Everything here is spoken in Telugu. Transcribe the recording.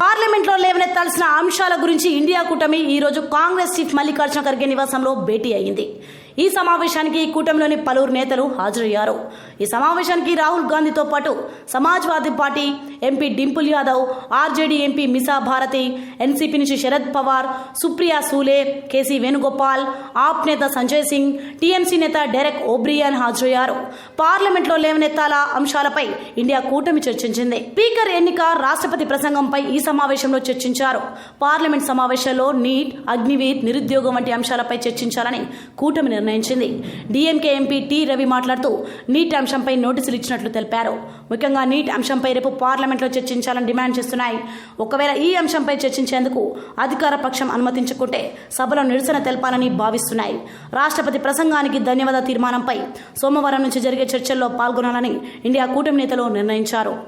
లేవనెత్తాల్సిన అంశాల గురించి ఇండియా కూటమి ఈ రోజు కాంగ్రెస్ చీఫ్ మల్లికార్జున ఖర్గే నివాసంలో భేటీ అయింది ఈ సమావేశానికి కూటమిలోని పలువురు నేతలు హాజరయ్యారు. ఈ సమావేశానికి రాహుల్ గాంధీతో పాటు Samajwadi party MP Dimple Yadav RJD MP Misa Bharti NCP నుంచి శరద్ పవార్ సుప్రియా సూలే కేసీ వేణుగోపాల్ ఆప్ నేత సంజయ్ సింగ్ టీఎంసీ నేత డెరెక్ ఓబ్రియన్ హాజరయ్యారు. పార్లమెంట్లో లేవనెత్తాల అంశాలపై ఇండియా కూటమి చర్చించింది. స్పీకర్ ఎన్నిక రాష్ట్రపతి ప్రసంగంపై ఈ సమావేశంలో చర్చించారు. పార్లమెంట్ సమావేశంలో నీట్ అగ్నివీర్ నిరుద్యోగం వంటి అంశాలపై చర్చించాలని కూటమి నిర్ణయించింది. డీఎంకే ఎంపీ టి రవి మాట్లాడుతూ నీట్ అంశంపై నోటీసులు ఇచ్చినట్లు తెలిపారు. ముఖ్యంగా నీట్ అంశంపై రేపు పార్లమెంట్లో చర్చించాలని డిమాండ్ చేస్తున్నాయి. ఒకవేళ ఈ అంశంపై చర్చించేందుకు అధికార పక్షం అనుమతించుకుంటే సభలో నిరసన తెలపాలని భావిస్తున్నాయి. రాష్ట్రపతి ప్రసంగానికి ధన్యవాద తీర్మానంపై సోమవారం నుంచి జరిగే చర్చల్లో పాల్గొనాలని ఇండియా కూటమి నేతలు నిర్ణయించారు.